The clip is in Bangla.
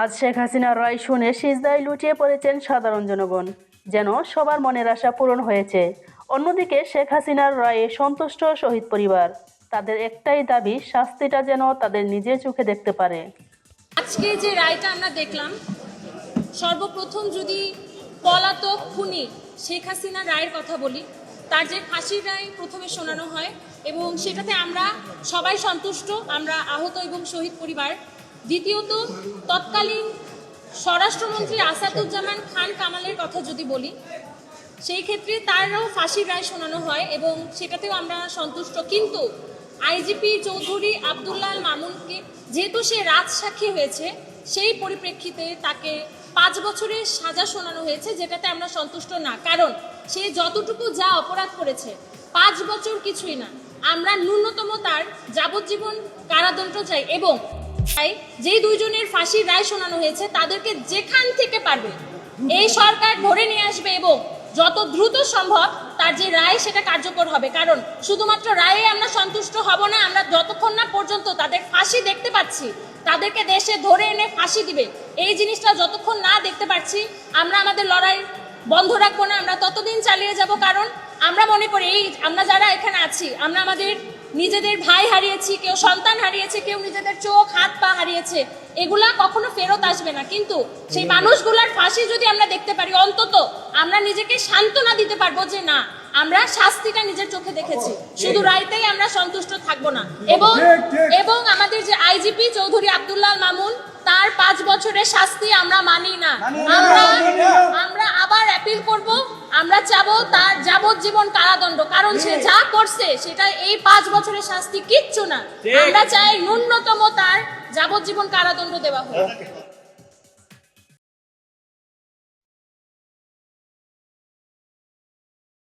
আজ শেখ হাসিনার রায় শুনে সিজদায় লুটিয়ে পড়েছেন সাধারণ জনগণ, যেন সবার মনের আশা পূরণ হয়েছে। অন্যদিকে শেখ হাসিনার রায়ে সন্তুষ্ট শহীদ পরিবার। তাদের একটাই দাবি, শাস্তিটা যেন তাদের নিজের চোখে দেখতে পারে। আজকে যে রায়টা আমরা দেখলাম, সর্বপ্রথম যদি পলাতক খুনি শেখ হাসিনার রায়ের কথা বলি, তার যে ফাঁসির রায় প্রথমে শোনানো হয় এবং সেটাতে আমরা সবাই সন্তুষ্ট, আমরা আহত এবং শহীদ পরিবার দ্বিতীয়ত, তৎকালীন স্বরাষ্ট্রমন্ত্রী আসাদুজ্জামান খান কামালের কথা যদি বলি, সেই ক্ষেত্রে তারও ফাঁসির রায় শোনানো হয় এবং সেটাতেও আমরা সন্তুষ্ট। কিন্তু আইজিপি চৌধুরী আবদুল্লাল মামুনকে যেহেতু সে রাজসাক্ষী হয়েছে, সেই পরিপ্রেক্ষিতে তাকে পাঁচ বছরের সাজা শোনানো হয়েছে, যেটাতে আমরা সন্তুষ্ট না। কারণ সে যতটুকু যা অপরাধ করেছে, পাঁচ বছর কিছুই না। আমরা ন্যূনতম তার যাবজ্জীবন কারাদণ্ড চাই এবং যেই দুইজনের ফাঁসির রায় শোনানো হয়েছে, তাদেরকে যেখান থেকে পারবে, এই সরকার ধরে নিয়ে আসবে এবং যত দ্রুত সম্ভব তার যে রায় সেটা কার্যকর হবে। কারণ শুধুমাত্র রায়ে আমরা সন্তুষ্ট হব না, আমরা যতক্ষণ না পর্যন্ত তাদের ফাঁসি দেখতে পাচ্ছি, তাদেরকে দেশে ধরে এনে ফাঁসি দিবে, এই জিনিসটা যতক্ষণ না দেখতে পাচ্ছি, আমরা আমাদের লড়াই বন্ধ রাখব না আমরা ততদিন চালিয়ে যাব। কারণ আমরা মনে করি এই আমরা যারা এখানে আছি আমরা আমাদের নিজেদের ভাই হারিয়েছি কেউ সন্তান হারিয়েছে কেউ নিজেদের চোখ হাত পা হারিয়েছে এগুলা কখনো ফেরত আসবে না। কিন্তু সেই মানুষগুলার ফাঁসি যদি আমরা দেখতে পারি অন্তত আমরা নিজেকে সান্ত্বনা দিতে পারব যে না আমরা শাস্তিটা নিজের চোখে দেখেছি। শুধু রাইতেই আমরা সন্তুষ্ট থাকব না। এবং এবং আমাদের যে আইজিপি চৌধুরী আব্দুল্লাহ মামুন তার পাঁচ বছরের শাস্তি আমরা মানি না। আমরা চাবো তার যাবজ্জীবন কারাদণ্ড। কারণ সে যা করছে সেটা এই পাঁচ বছরের শাস্তি কিচ্ছু না। আমরা চাই ন্যূনতম তার যাবজ্জীবন কারাদণ্ড দেওয়া হোক।